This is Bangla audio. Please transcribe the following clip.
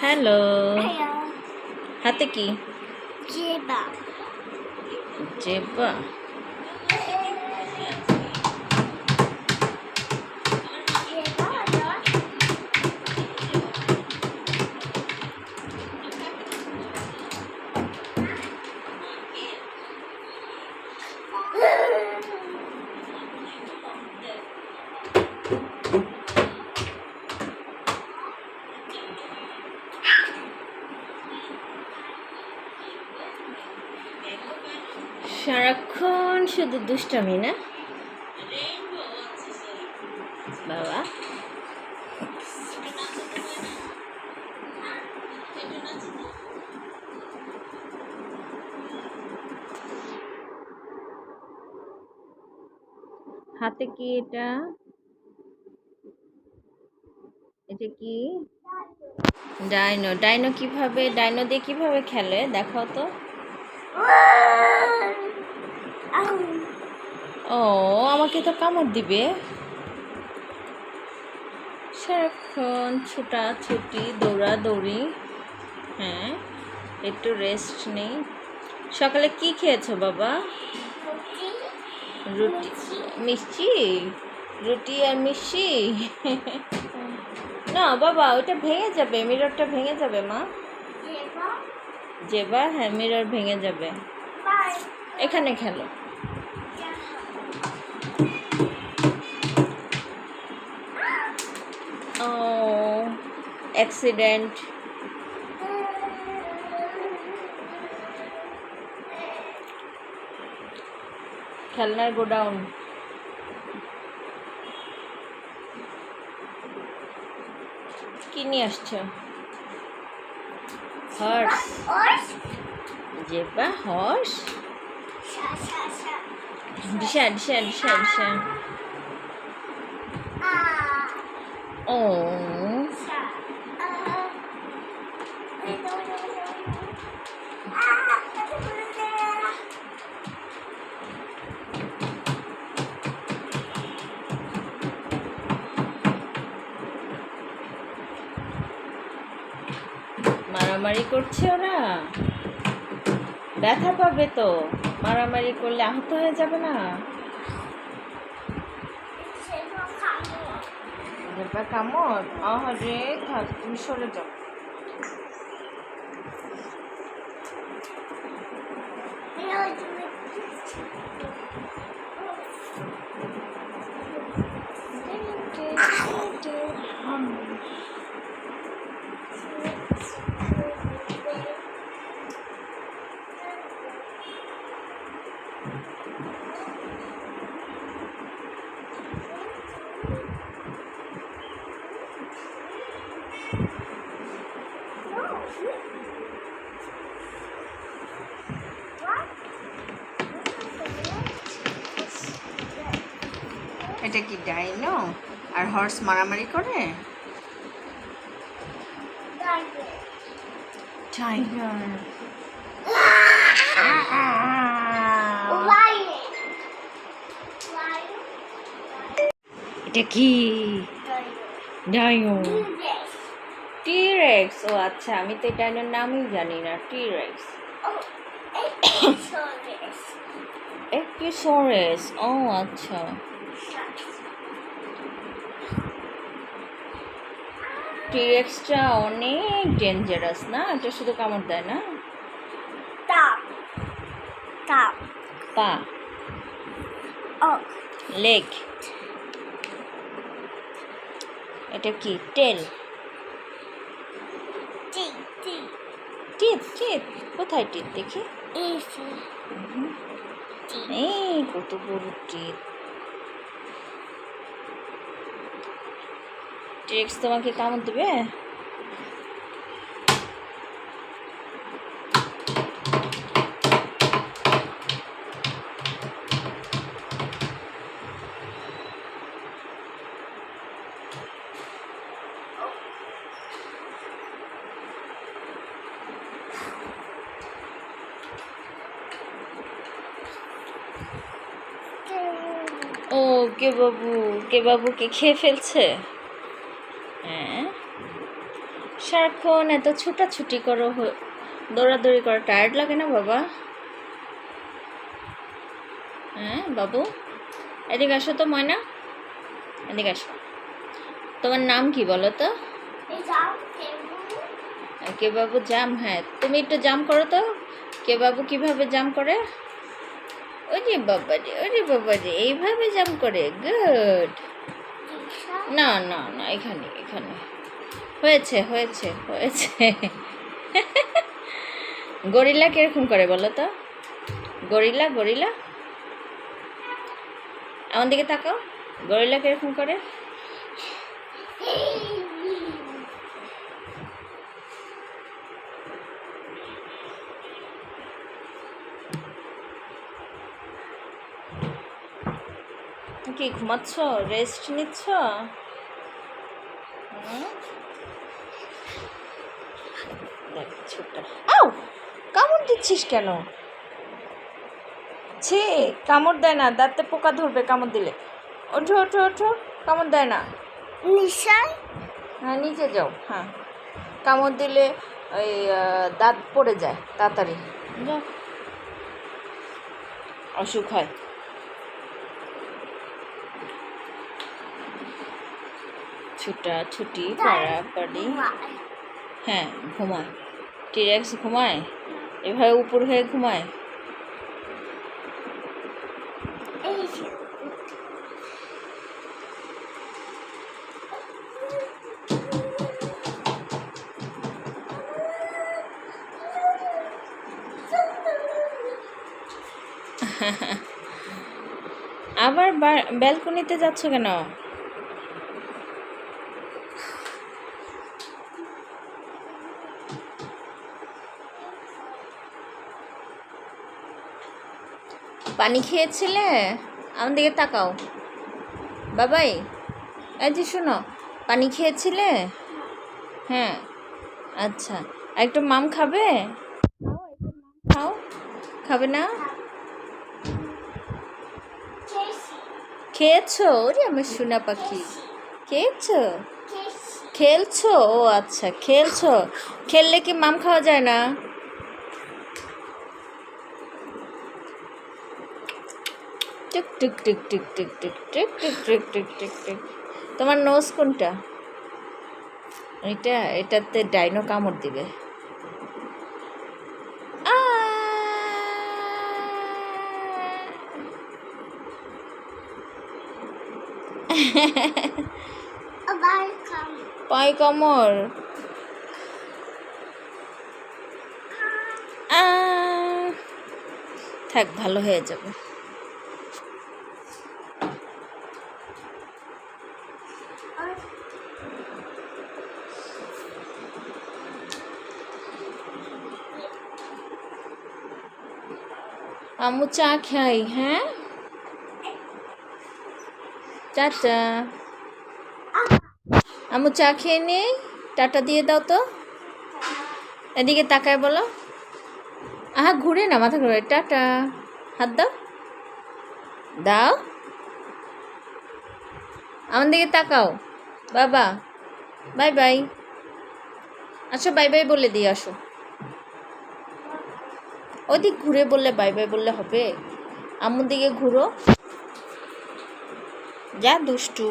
হ্যালো হাতে কি? জেবা। জেব্বা সারাক্ষণ শুধু দুষ্টামি, না? বাবা। হাতে কি এটা? এটা কি? ডাইনো। ডাইনো কীভাবে? ডাইনো দিয়ে কীভাবে খেলে? দেখাও তো। ও আমাকে তো কামড় দিবে। সারাক্ষণ ছুটাছুটি দৌড়াদৌড়ি। হ্যাঁ একটু রেস্ট নেই। সকালে কি খেয়েছো বাবা? রুটি। মিষ্টি? রুটি আর মিষ্টি? না বাবা ওইটা ভেঙে যাবে মিররটা ভেঙে যাবে মা। যেবা হ্যাঁ মিরর ভেঙে যাবে। এখানে খেলো। অ্যাক্সিডেন্ট খেলনার গোডাউন। কি নিয়ে আসছো? হর্স যেবা হর্স ডিশা ডিশা ডিশা ডিশা ও। মারামারি করছে ওরা। ব্যথা পাবে তো। মারামারি করলে আহত হয়ে যাবে না। এবার কামড়। আহারে, থাক, তুমি সরে যাও। এটা কি ডাইনো? আর হর্স মারামারি করে? টাইগার এটা কি? ডাইনো টিরেক্স ও আচ্ছা আমি তো ডাইনোর নামই জানি না টিরেক্স একিসোরেস ও আচ্ছা। টিরেক্সটা অনেক ডেঞ্জারাস না? এটা শুধু কামড় দেয় না. পা। Oh. লেগ এটা কি? টেল. টিপ টিপ কোথায় টিপ দেখি। এই কত বড় টিপ টেক্স তোমাকে কামড় দেবে? কে বাবু কে বাবুকে খেয়ে ফেলছে? হ্যাঁ? সারাক্ষণ এত ছুটাছুটি করো দৌড়াদৌড়ি করো টায়ার্ড লাগে না বাবা? হ্যাঁ বাবু? এদিকে আসো তো ময়না। এদিকে আসো। তোমার নাম কি বলো তো? কে বাবু জাম হ্যাঁ। তুমি একটু জাম করো তো। কে বাবু কীভাবে জাম করে? যে বাবা রে, ওরে বাবা রে, এইভাবে জাম করে গুড না না না, এখানে এখানে। হয়েছে হয়েছে হয়েছে। গরিলা কীরকম করে বলো তো? Gorilla gorilla? আমার দিকে তাকাও। গরিলা কীরকম করে? কি ঘুমাচ্ছ? রেস্ট নিচ্ছ? আউ! কামড় দিচ্ছিস কেন? ছি কামড় দেয় না দাঁতে পোকা ধরবে কামড় দিলে। ওঠো ওঠো ওঠো কামড় দেয় না। নিশাই হ্যাঁ নিচে যাও হ্যাঁ। কামড় দিলে ওই দাঁত পড়ে যায় তাড়াতাড়ি। যাও। অসুখ হয়। ছুটা ছুটি পাড়াপাড়ি হ্যাঁ ঘুমায়। টিরেক্স ঘুমায়? এভাবে উপর হয়ে ঘুমায়? আবার ব্যালকনিতে যাচ্ছ কেন? পানি খেয়েছিলে? আমার দিকে তাকাও। বাবাই, এই যে শোনো, পানি খেয়েছিলে? হ্যাঁ আচ্ছা। আর একটু মাম খাবে? খাও, খাবে না? খেয়েছো? ওরে আমার সোনা পাখি। খেয়েছো? খেলছো? ও আচ্ছা খেলছো। খেললে কি মাম খাওয়া যায় না? টুক টিক tick tick tick tick tick tick tick tick tick tick তোমার নোজ কোনটা এটা এটাতে ডাইনো কামড় দিবে পাই কামড় থাক ভালো হয়ে যাবে আমু চা খাই হ্যাঁ টাটা আমু চা খেয়ে নেই টাটা দিয়ে দাও তো এদিকে তাকায় বলো আহা ঘুরে না মাথা ঘুরে টাটা হাত দাও দাও আমার দিকে তাকাও বাবা বাই বাই আচ্ছা বাই বাই বলে দিয়ে আসো ওদিক ঘুরে বললে বাই বাই বললে হবে। আমার দিকে ঘুরো। যা দুষ্টু।